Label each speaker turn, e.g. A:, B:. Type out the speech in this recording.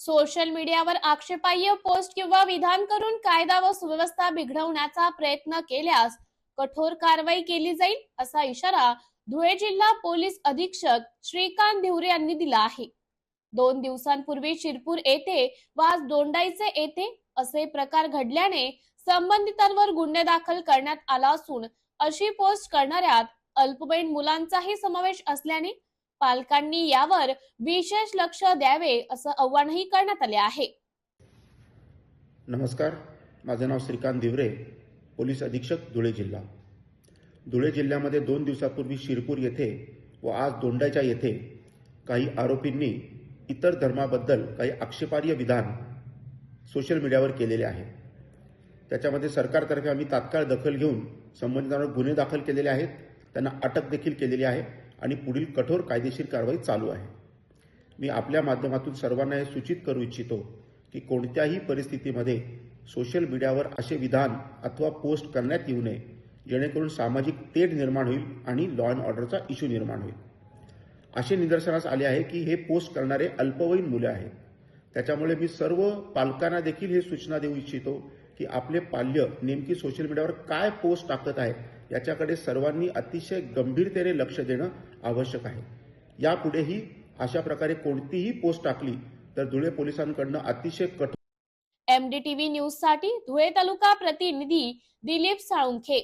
A: Social मीडियावर आक्षेपार्ह post किंवा विधान करून कायदा व सुव्यवस्था बिघडवण्याचा प्रयत्न केल्यास कठोर कारवाई केली जाईल असा इशारा धुळे जिल्हा पोलीस अधीक्षक श्रीकांत धिवरे यांनी दिला आहे. दोन दिवसांपूर्वी शिरपूर येथे वास आज दोंडाईचे येथे असे प्रकार घडल्याने संबंधितांवर गुन्हे दाखल करण्यात आला असून अशी पोस्ट करणाऱ्यात अल्पवयीन मुलांचाही समावेश असल्याने पालकांनी यावर विशेष लक्ष द्यावे असं आव्हानही करण्यात आले आहे.
B: नमस्कार. माझं नाव श्रीकांत दिवरे पोलीस अधीक्षक धुळे जिल्हा. धुळे जिल्ह्यामध्ये दोन दिवसापूर्वी शिरपूर येथे व आज दोंडाच्या येथे काही आरोपींनी इतर धर्माबद्दल काही आक्षेपार्ह विधान सोशल मीडियावर केलेले आहे. त्याच्यामध्ये सरकारतर्फे आम्ही तात्काळ दखल घेऊन संबंधितांवर गुन्हे दाखल केलेले आहेत. त्यांना अटक देखील केलेली आहे. आणि पुढील कठोर कायदेशीर कारवाई चालू आहे. मी आपल्या माध्यमातून सर्वांना हे सूचित करू इच्छितो की कोणत्याही परिस्थितीमध्ये सोशल मीडियावर असे विधान अथवा पोस्ट करण्यात येऊ नये जेणेकरून सामाजिक तेढ निर्माण होईल आणि लॉ अँड ऑर्डरचा इश्यू निर्माण होईल. असे निदर्शनास आले आहे की हे पोस्ट करणारे अल्पवयीन मुले आहेत. त्याच्यामुळे मी सर्व पालकांना देखील हे सूचना देऊ इच्छितो की आपले पाल्य नेमकी सोशल मीडियावर काय पोस्ट टाकत आहे याच्याकडे सर्वांनी अतिशय गंभीरतेने लक्ष देणं आवश्यक आहे. यापुढेही अशा प्रकारे कोणतीही पोस्ट टाकली तर धुळे पोलिसांकडनं अतिशय कठोर
A: एमडीटीव्ही न्यूजसाठी धुळे तालुका प्रतिनिधी दिलीप साळुंखे.